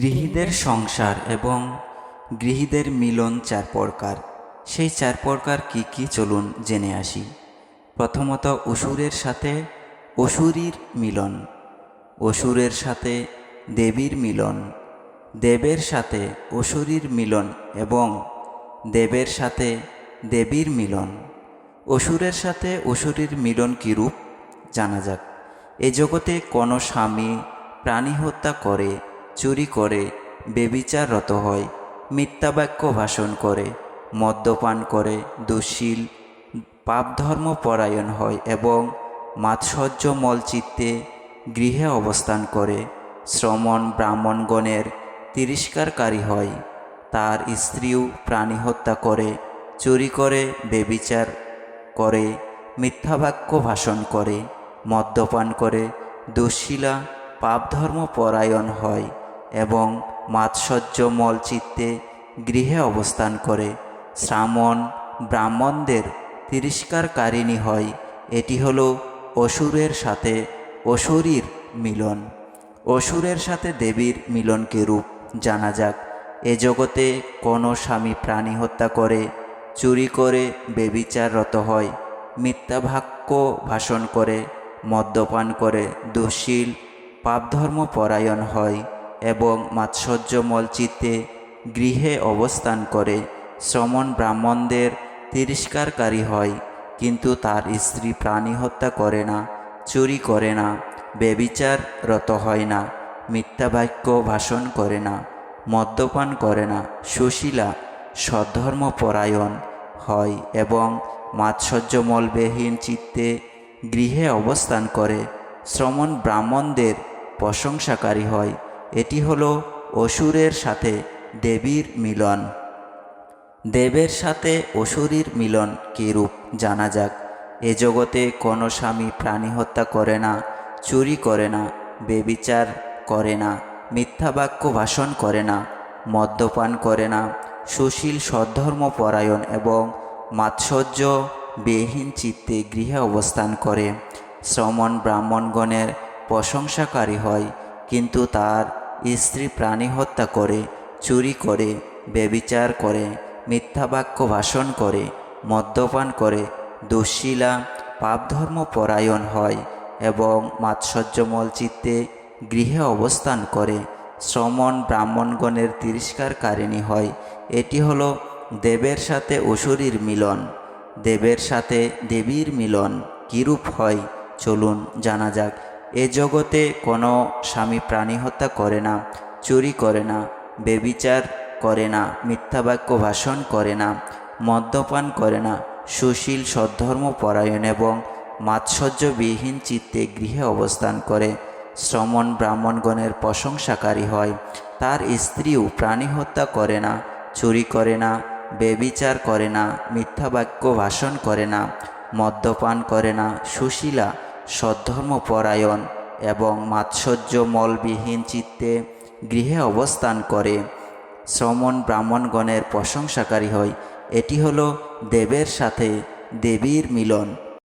গৃহীদের সংসার এবং গৃহীদের মিলন চার প্রকার সেই চার প্রকার কি কি চলুন জেনে আসি। প্রথমত অসুরের সাথে অসুরীর মিলন। অসুরের সাথে দেবীর মিলন। দেবের সাথে অসুরীর মিলন এবং দেবের সাথে দেবীর মিলন। অসুরের সাথে অসুরীর মিলন কিরূপ জানা যাক। এ জগতে কোনো স্বামী প্রাণী হত্যা করে চুরি করে, বেবিচাররত হয় মিথ্যা বাক্য ভাষণ করে, মদ্যপান করে দুশীল পাপধর্ম পরায়ণ হয় এবং মাৎসর্য মলচিত্তে গৃহে অবস্থান করে, শ্রমণ ব্রাহ্মণগণের তিরস্কারকারী হয়। তার স্ত্রীও প্রাণী হত্যা করে, চুরি করে, বেবিচার করে মিথ্যা বাক্য ভাষণ করে, মদ্যপান করে দুশীলা পাপধর্ম পরায়ণ হয়। এবং মাৎসর্য মলচিত্তে গৃহে অবস্থান করে। শ্রামণ ব্রাহ্মণদের তিরস্কারকারিণী হয়। এটি হলো অসুরের সাথে অসুরীর মিলন। অসুরের সাথে দেবীর মিলনকে রূপ জানা যাক। এ জগতে কোনো স্বামী প্রাণী হত্যা করে, চুরি করে, বেবিচাররত হয় মিথ্যা বাক্য ভাষণ করে, মদ্যপান করে দুশীল পাপধর্ম পরায়ণ হয়। এবং মাৎসর্যমল চিত্তে গৃহে অবস্থান করে। শ্রমণ ব্রাহ্মণদের তিরস্কারকারী হয়, কিন্তু তার স্ত্রী প্রাণী হত্যা করে না, চুরি করে না বেবিচাররত হয় না মিথ্যা বাক্য ভাষণ করে না, মদ্যপান করে না, সুশীলা সদ্ধর্মপরায়ণ হয় এবং মাৎসর্যমলবিহীন চিত্তে গৃহে অবস্থান করে। শ্রমণ ব্রাহ্মণদের প্রশংসাকারী হয় এটি হলো অসুরের সাথে দেবীর মিলন। দেবের সাথে অসুরীর মিলন কীরূপ জানা যাক। এ জগতে কোনো স্বামী প্রাণী হত্যা করে না, চুরি করে না, বেবিচার করে না, মিথ্যা বাক্য ভাষণ করে না, মদ্যপান করে না, সুশীল সদ্ধর্মপরায়ণ এবং মাৎসর্য বেহীন চিত্তে গৃহে অবস্থান করে। শ্রমণ ব্রাহ্মণগণের প্রশংসাকারী হয়, কিন্তু তার স্ত্রী প্রাণী হত্যা করে, চুরি করে বেবিচার করে মিথ্যা বাক্য ভাষণ করে, মদ্যপান করে দুশীলা পাপধর্ম পরায়ণ হয় এবং মাৎসর্যমল চিত্তে গৃহে অবস্থান করে, শ্রমণ ব্রাহ্মণগণের তিরস্কারকারিণী হয়। এটি হলো দেবের সাথে অসুরীর মিলন। দেবের সাথে দেবীর মিলন কিরূপ হয়? চলুন জানা যাক। এ জগতে কোনো স্বামী প্রাণী হত্যা করে না চুরি করে না বেবিচার করে না মিথ্যা বাক্য ভাষণ করে না মদ্যপান করে না সুশীল সদ্ধর্ম পরায়ণ এবং মাৎসর্যবিহীন চিত্তে গৃহে অবস্থান করে শ্রমণ ব্রাহ্মণগণের প্রশংসাকারী হয় তার স্ত্রীও প্রাণী হত্যা করে না চুরি করে না বেবিচার করে না মিথ্যা বাক্য ভাষণ করে না মদ্যপান করে না সুশীলা সদ্ধর্মপরায়ণ এবং মাৎসর্য মলবিহীন চিত্তে গৃহে অবস্থান করে। শ্রমণ ব্রাহ্মণগণের প্রশংসাকারী হয়। এটি হলো দেবের সাথে দেবীর মিলন।